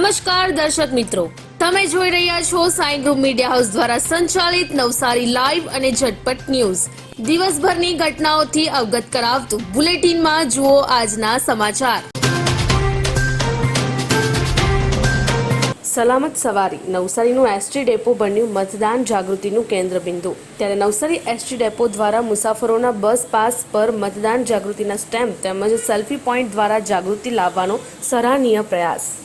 નમસ્કાર દર્શક મિત્રો. તમે જોઈ રહ્યા છો સાઈ ગ્રુપ મીડિયા હાઉસ દ્વારા સંચાલિત નવસારી લાઈવ અને ઝટપટ ન્યૂઝ. દિવસભરની ઘટનાઓથી અવગત કરાવતું બુલેટિનમાં જુઓ આજના સમાચાર. સલામત સવારી, નવસારીનું એસટી ડેપો બન્યું મતદાન જાગૃતિનું કેન્દ્રબિંદુ. ત્યારે નવસારી એસટી ડેપો દ્વારા મુસાફરોના બસ પાસ પર મતદાન જાગૃતિના સ્ટેમ્પ તેમજ સેલ્ફી પોઈન્ટ દ્વારા જાગૃતિ લાવવાનો સરાહનીય પ્રયાસ.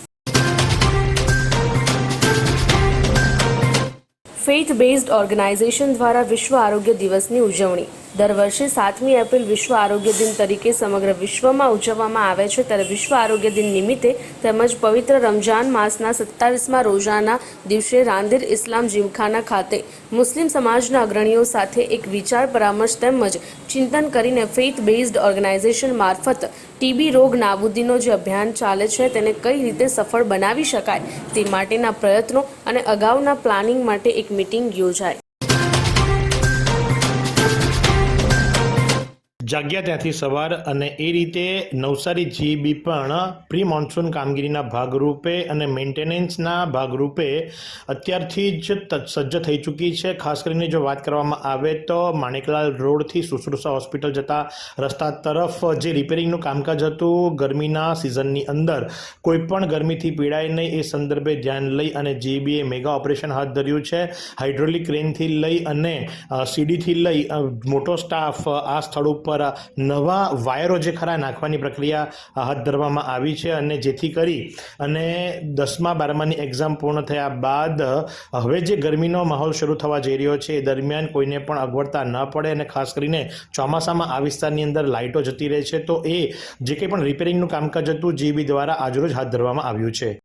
ફેથ બેઝડ ઓર્ગેનાઇઝેશન દ્વારા વિશ્વ આરોગ્ય દિવસની ઉજવણી. દર વર્ષે સાતમી એપ્રિલ વિશ્વ આરોગ્ય દિન તરીકે સમગ્ર વિશ્વમાં ઉજવવામાં આવે છે. ત્યારે વિશ્વ આરોગ્ય દિન નિમિત્તે તેમજ પવિત્ર રમજાન માસના સત્તાવીસમાં રોજાના દિવસે રાંદેર ઇસ્લામ જીમખાના ખાતે મુસ્લિમ સમાજના અગ્રણીઓ સાથે એક વિચાર પરામર્શ તેમજ ચિંતન કરીને ફેથ બેઝડ ઓર્ગેનાઇઝેશન મારફત ટીબી રોગ નાબૂદીનો જે અભિયાન ચાલે છે તેને કઈ રીતે સફળ બનાવી શકાય તે માટેના પ્રયત્નો અને અગાઉના પ્લાનિંગ માટે એક મિટિંગ યોજાઈ જાગ્યા ત્યાંથી સવાર અને એ રીતે નવસારી જીબી પણ પ્રી મોન્સૂન કામગીરીના ભાગરૂપે અને મેન્ટેનન્સના ભાગરૂપે અત્યારથી જ સજ્જ થઈ ચૂકી છે. ખાસ કરીને જો વાત કરવામાં આવે તો માણેકલાલ રોડથી સુશ્રુષા હોસ્પિટલ જતા રસ્તા તરફ જે રિપેરિંગનું કામકાજ હતું, ગરમીના સિઝનની અંદર કોઈપણ ગરમીથી પીડાય નહીં એ સંદર્ભે ધ્યાન લઈ અને જીબીએ મેગા ઓપરેશન હાથ ધર્યું છે. હાઇડ્રોલિક ક્રેનથી લઈ અને સીડીથી લઈ મોટો સ્ટાફ આ સ્થળ ઉપર અ, નવા વાયરો જે ખરા નાખવાની પ્રક્રિયા હાથ ધરવામાં આવી છે અને જેથી કરી અને દસમા બારમાની એક્ઝામ પૂર્ણ થયા બાદ હવે જે ગરમીનો માહોલ શરૂ થવા જઈ રહ્યો છે એ દરમિયાન કોઈને પણ અગવડતા ન પડે અને ખાસ કરીને ચોમાસામાં આ વિસ્તારની અંદર લાઇટો જતી રહે છે તો એ જે કંઈ પણ રિપેરિંગનું કામકાજ હતું જીબી દ્વારા આજરોજ હાથ ધરવામાં આવ્યું છે.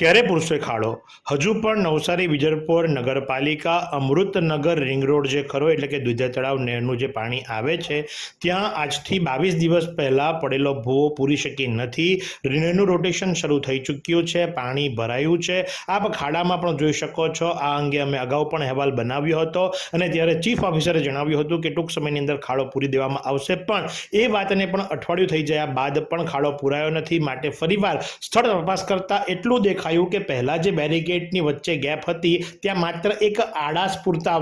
ક્યારે પૂરશે ખાડો? હજુ પણ નવસારી વિજરપોર નગરપાલિકા અમૃતનગર રિંગ રોડ જે ખરો, એટલે કે દુધિયા તળાવ નહેરનું જે પાણી આવે છે, ત્યાં આજથી બાવીસ દિવસ પહેલાં પડેલો ભૂવો પૂરી શકી નથી. નહેરનું રોટેશન શરૂ થઈ ચૂક્યું છે, પાણી ભરાયું છે. આપ ખાડામાં પણ જોઈ શકો છો. આ અંગે અમે અગાઉ પણ અહેવાલ બનાવ્યો હતો અને ત્યારે ચીફ ઓફિસરે જણાવ્યું હતું કે ટૂંક સમયની અંદર ખાડો પૂરી દેવામાં આવશે, પણ એ વાતને પણ અઠવાડિયું થઈ ગયા બાદ પણ ખાડો પૂરાયો નથી. માટે ફરીવાર સ્થળ તપાસ કરતાં એટલું દેખાયું કે પહેલાં જે બેરિકેડની વચ્ચે ગેપ હતી, ત્યાં માત્ર એક આડાસ પૂરતા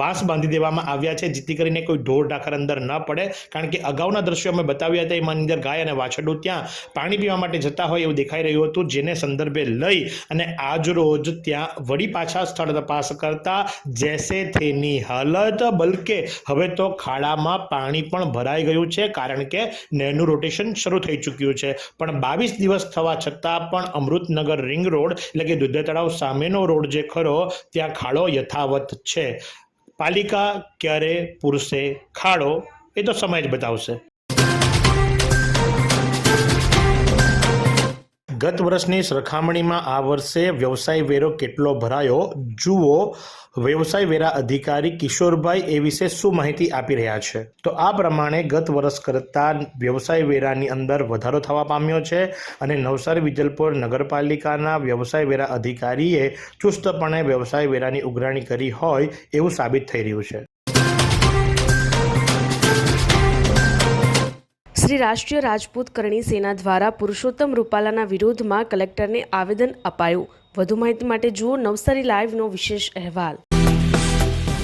વાંસ બાંધી દેવામાં આવ્યા છે, જેથી કરીને કોઈ ઢોર ઢાકર અંદર ન પડે. કારણ કે અગાઉના દ્રશ્યો અમે બતાવ્યા હતા એમાં અંદર ગાય અને વાછરડું ત્યાં પાણી પીવા માટે જતા હોય એવું દેખાઈ રહ્યું હતું, જેને સંદર્ભે લઈ અને આજ રોજ ત્યાં વળી પાછા સ્થળ તપાસ કરતા જેસે થેની હાલત, બલકે હવે તો ખાડામાં પાણી પણ ભરાઈ ગયું છે, કારણ કે નહેરનું રોટેશન શરૂ થઈ ચૂક્યું છે. પણ બાવીસ દિવસ થવા છતાં પણ અમૃતનગર રિંગ રોડ એટલે કે દુધે તળાવ સામેનો રોડ જે ખરો, ત્યાં ખાડો યથાવત છે. પાલિકા ક્યારે પૂરશે ખાડો એ તો સમય જ બતાવશે. ગત વર્ષની સરખામણીમાં આ વર્ષે વ્યવસાય વેરો કેટલો ભરાયો? જુઓ. વ્યવસાય વેરા અધિકારી કિશોરભાઈ એ વિશે શું માહિતી આપી રહ્યા છે? તો આ પ્રમાણે ગત વર્ષ કરતાં વ્યવસાય વેરાની અંદર વધારો થવા પામ્યો છે અને નવસારી વિજલપુર નગરપાલિકાના વ્યવસાય વેરા અધિકારીએ ચુસ્તપણે વ્યવસાય વેરાની ઉઘરાણી કરી હોય એવું સાબિત થઈ રહ્યું છે. શ્રી રાષ્ટ્રીય રાજપૂત કરણી સેના દ્વારા પુરુષોત્તમ રૂપાલાના વિરોધમાં કલેક્ટરને આવેદન અપાયું. વધુ માહિતી માટે જુઓ નવસારી લાઈવનો વિશેષ અહેવાલ.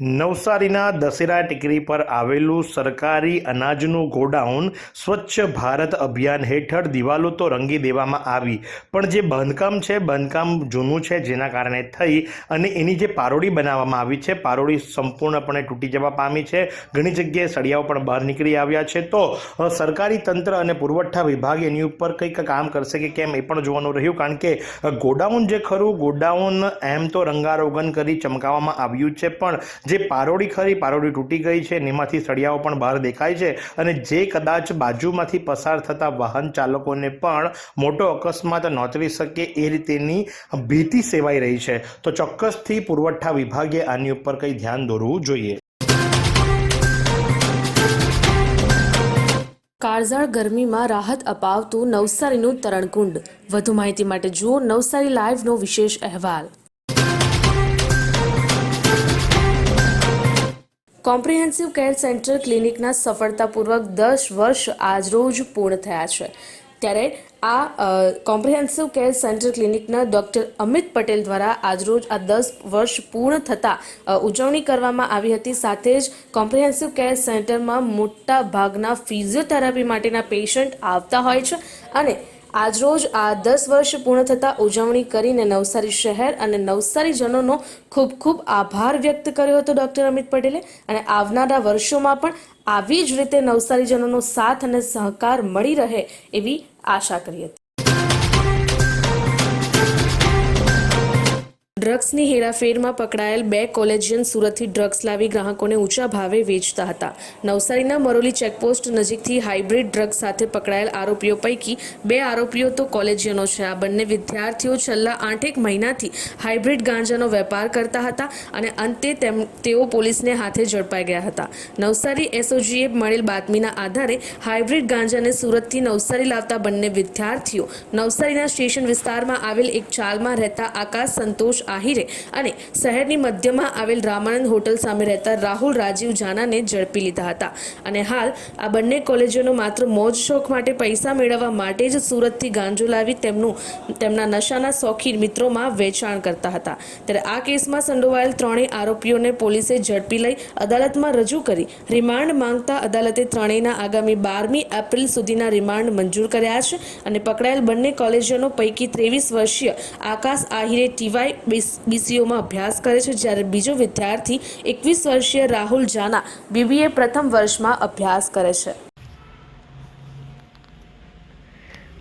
નવસારીના દશેરા ટેકરી પર આવેલું સરકારી અનાજનું ગોડાઉન સ્વચ્છ ભારત અભિયાન હેઠળ દિવાલો તો રંગી દેવામાં આવી. પણ જે બાંધકામ છે, બાંધકામ જૂનું છે જેના કારણે થઈ અને એની જે પારોડી બનાવવામાં આવી છે, પારોડી સંપૂર્ણપણે તૂટી જવા પામી છે. ઘણી જગ્યાએ સળિયાઓ પણ બહાર નીકળી આવ્યા છે. તો સરકારી તંત્ર અને પુરવઠા વિભાગ એની ઉપર કંઈક કામ કરશે કે કેમ એ પણ જોવાનું રહ્યું, કારણ કે ગોડાઉન જે ખરું, ગોડાઉન એમ તો રંગારોગન કરી ચમકાવવામાં આવ્યું છે, પણ જે પારોડી ખરી, પારોડી તૂટી ગઈ છે, એમાંથી સળિયાઓ પણ બહાર દેખાય છે અને જે કદાચ બાજુમાંથી પસાર થતા વાહન ચાલકોને પણ મોટો અકસ્માત નોંધવી શકે એ રીતેની ભીતિ સેવાઈ રહી છે. તો ચોક્કસથી પુરવઠા વિભાગે આની ઉપર કંઈ ધ્યાન દોરવું જોઈએ. કાળઝાળ ગરમીમાં રાહત અપાવતું નવસારીનું તરણકુંડ. વધુ માહિતી માટે જુઓ નવસારી લાઈવનો વિશેષ અહેવાલ. કોમ્પ્રિહેન્સિવ કેર સેન્ટર ક્લિનિકના સફળતાપૂર્વક દસ વર્ષ આજરોજ પૂર્ણ થયા છે. ત્યારે આ કોમ્પ્રિહેન્સિવ કેર સેન્ટર ક્લિનિકના ડૉક્ટર અમિત પટેલ દ્વારા આજરોજ આ દસ વર્ષ પૂર્ણ થતાં ઉજવણી કરવામાં આવી હતી. સાથે જ કોમ્પ્રિહેન્સિવ કેર સેન્ટરમાં મોટા ભાગના ફિઝિયોથેરાપી માટેના પેશન્ટ આવતા હોય છે અને આજરોજ આ દસ વર્ષ પૂર્ણ થતાં ઉજવણી કરીને નવસારી શહેર અને નવસારીજનોનો ખૂબ ખૂબ આભાર વ્યક્ત કર્યો હતો ડૉક્ટર અમિત પટેલે. અને આવનારા વર્ષોમાં પણ આવી જ રીતે નવસારીજનોનો સાથ અને સહકાર મળી રહે એવી આશા કરી હતી. ડ્રગ્સની હેરાફેરમાં પકડાયેલ બે કોલેજિયન સુરતથી ડ્રગ્સ લાવી ગ્રાહકોને ઊંચા ભાવે વેચતા હતા. નવસારીના મરોલી ચેકપોસ્ટ નજીકથી હાઇબ્રિડ ડ્રગ્સ સાથે પકડાયેલ આરોપીઓ પૈકી બે આરોપીઓ તો કોલેજિયનો છે. આ બંને વિદ્યાર્થીઓ છેલ્લા આઠેક મહિનાથી હાઇબ્રિડ ગાંજાનો વેપાર કરતા હતા અને અંતે તેઓ પોલીસને હાથે ઝડપાઈ ગયા હતા. નવસારી એસઓજીએ મળેલ બાતમીના આધારે હાઇબ્રિડ ગાંજાને સુરતથી નવસારી લાવતા બંને વિદ્યાર્થીઓ નવસારીના સ્ટેશન વિસ્તારમાં આવેલ એક ચાલમાં રહેતા આકાશ સંતોષ આહિરે અને શહેરની મધ્યમાં આવેલ રામાનંદ હોટલ સામે રહેતા રાહુલ રાજીવ જાનાને ઝડપી લીધા હતા. અને હાલ આ બંને કોલેજોનો માત્ર મોજ શોખ માટે પૈસા મેળવવા માટે જ સુરતથી ગાંજો લાવી તેમનું, તેમના નશાના શોખીન મિત્રોમાં વેચાણ કરતા હતા. ત્યારે આ કેસમાં સંડોવાયેલ ત્રણેય આરોપીઓને પોલીસે ઝડપી લઈ અદાલતમાં રજૂ કરી રિમાન્ડ માંગતા અદાલતે ત્રણેયના આગામી બારમી એપ્રિલ સુધીના રિમાન્ડ મંજૂર કર્યા છે અને પકડાયેલ બંને કોલેજોનો પૈકી ત્રેવીસ વર્ષીય આકાશ આહિરે ટીવાય બીસીઓમાં અભ્યાસ કરે છે, જ્યારે બીજો વિદ્યાર્થી એકવીસ વર્ષીય રાહુલ જાના બીબીએ પ્રથમ વર્ષમાં અભ્યાસ કરે છે.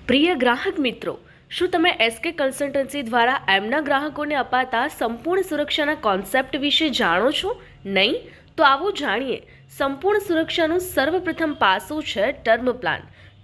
પ્રિય ગ્રાહક મિત્રો, શું તમે એસકે કન્સલ્ટન્સી દ્વારા એમના ગ્રાહકોને અપાતા સંપૂર્ણ સુરક્ષાના કોન્સેપ્ટ વિશે જાણો છો? નહીં? તો આવો જાણીએ. સંપૂર્ણ સુરક્ષાનું સર્વપ્રથમ પાસું છે ટર્મ પ્લાન.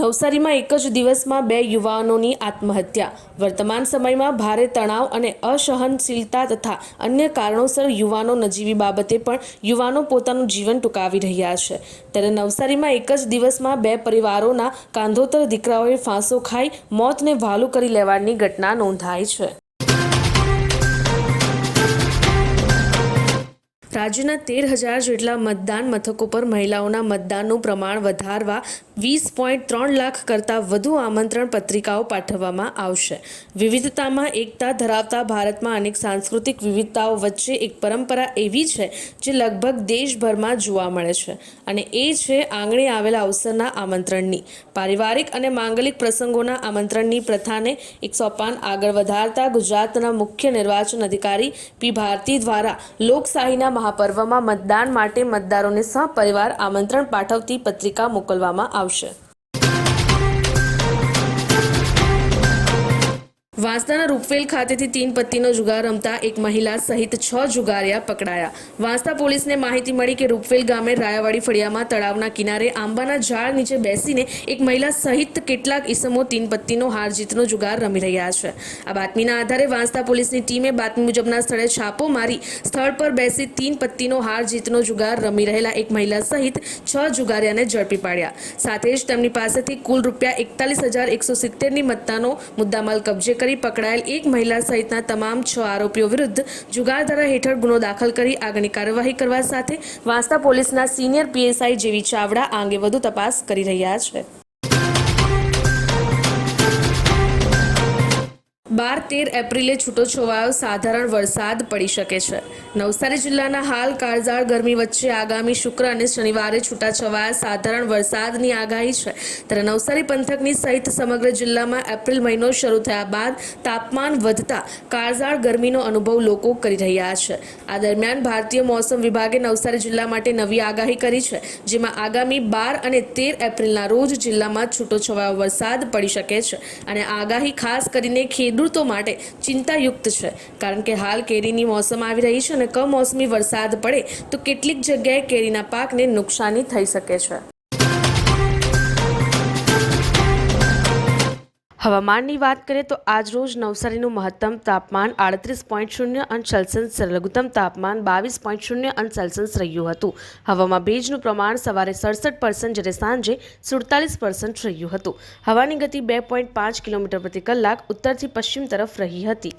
નવસારીમાં એક જ દિવસમાં બે યુવાનોની આત્મહત્યા. વર્તમાન સમયમાં ભારે તણાવ અને અસહનશીલતા તથા અન્ય કારણોસર યુવાનો નજીવી બાબતે પણ યુવાનો પોતાનું જીવન ટૂંકાવી રહ્યા છે. ત્યારે નવસારીમાં એક જ દિવસમાં બે પરિવારોના કાંધોતર દીકરાઓએ ફાંસો ખાઈ મોતને વહાલું કરી લેવાની ઘટના નોંધાઈ છે. રાજ્યના તેર હજાર જેટલા મતદાન મથકો પર મહિલાઓના મતદાનનું પ્રમાણ વધારવા વીસ પોઈન્ટ ત્રણ લાખ કરતાં વધુ આમંત્રણ પત્રિકાઓ પાઠવવામાં આવશે. વિવિધતામાં એકતા ધરાવતા ભારતમાં અનેક સાંસ્કૃતિક વિવિધતાઓ વચ્ચે એક પરંપરા એવી છે જે લગભગ દેશભરમાં જોવા મળે છે અને એ છે આંગણે આવેલા અવસરના આમંત્રણની. પારિવારિક અને માંગલિક પ્રસંગોના આમંત્રણની પ્રથાને એક સોપાન આગળ વધારતા ગુજરાતના મુખ્ય નિર્વાચન અધિકારી પી. ભારતી દ્વારા લોકશાહીના મહાપર્વમાં મતદાન માટે મતદારોને સહપરિવાર આમંત્રણ પાઠવતી પત્રિકા મોકલવામાં આવશે. assumption વાંસદાના રૂપવેલ ખાતેથી તીન પત્તીનો જુગાર રમતા એક મહિલા સહિત છ જુગારિયા પકડાયા. વાંસદા પોલીસને માહિતી મળી કે રૂપવેલ ગામે રાયાવાડી ફળિયામાં તળાવના કિનારે આંબાના ઝાડ નીચે બેસીને એક મહિલા સહિત કેટલાક ઈસમો તીન પત્તીનો હાર જીતનો જુગાર રમી રહ્યા છે. આ બાતમીના આધારે વાંસદા પોલીસની ટીમે બાતમી મુજબના સ્થળે છાપો મારી સ્થળ પર બેસી તીન પત્તીનો હાર જીતનો જુગાર રમી રહેલા એક મહિલા સહિત છ જુગારિયાને ઝડપી પાડ્યા. સાથે જ તેમની પાસેથી કુલ રૂપિયા એકતાલીસ હજાર એકસો સિત્તેરની મત્તાનો મુદ્દામાલ કબજે કરી પકડાયેલ એક મહિલા સહિતના તમામ છ આરોપીઓ વિરુદ્ધ જુગાર ધારા હેઠળ ગુનો દાખલ કરી આગળની કાર્યવાહી કરવા સાથે વાંસદા પોલીસના સિનિયર પીએસઆઈ જેવી ચાવડા આ અંગે વધુ તપાસ કરી રહ્યા છે. બાર તેર એપ્રિલે છૂટો છવાયો સાધારણ વરસાદ પડી શકે છે. નવસારી જિલ્લાના હાલ કાળઝાળ ગરમી વચ્ચે આગામી શુક્ર અને શનિવારે છૂટાછવાયા સાધારણ વરસાદની આગાહી છે. ત્યારે નવસારી પંથકની સહિત સમગ્ર જિલ્લામાં એપ્રિલ મહિનો શરૂ થયા બાદ તાપમાન વધતા કાળઝાળ ગરમીનો અનુભવ લોકો કરી રહ્યા છે. આ દરમિયાન ભારતીય મોસમ વિભાગે નવસારી જિલ્લા માટે નવી આગાહી કરી છે, જેમાં આગામી બાર અને તેર એપ્રિલના રોજ જિલ્લામાં છૂટોછવાયો વરસાદ પડી શકે છે. અને આગાહી ખાસ કરીને ખેડૂતો માટે ચિંતાયુક્ત છે. કારણ કે હાલ કેરીની મોસમ આવી રહી છે અને કમોસમી વરસાદ પડે તો કેટલીક જગ્યાએ કેરીના પાકને નુકસાની થઈ શકે છે. હવામાનની વાત કરીએ તો આજ રોજ નવસારીનું મહત્તમ તાપમાન આડત્રીસ પોઈન્ટ શૂન્ય અંશ સેલ્સિયસ લઘુત્તમ તાપમાન બાવીસ પોઈન્ટ શૂન્ય અંશ સેલ્સિયસ રહ્યું હતું. હવામાં ભેજનું પ્રમાણ સવારે સડસઠ પર્સન્ટ જ્યારે સાંજે સુડતાલીસ પર્સન્ટ રહ્યું હતું. હવાની ગતિ બે પોઈન્ટ પાંચ કિલોમીટર પ્રતિ કલાક ઉત્તરથી પશ્ચિમ તરફ રહી હતી.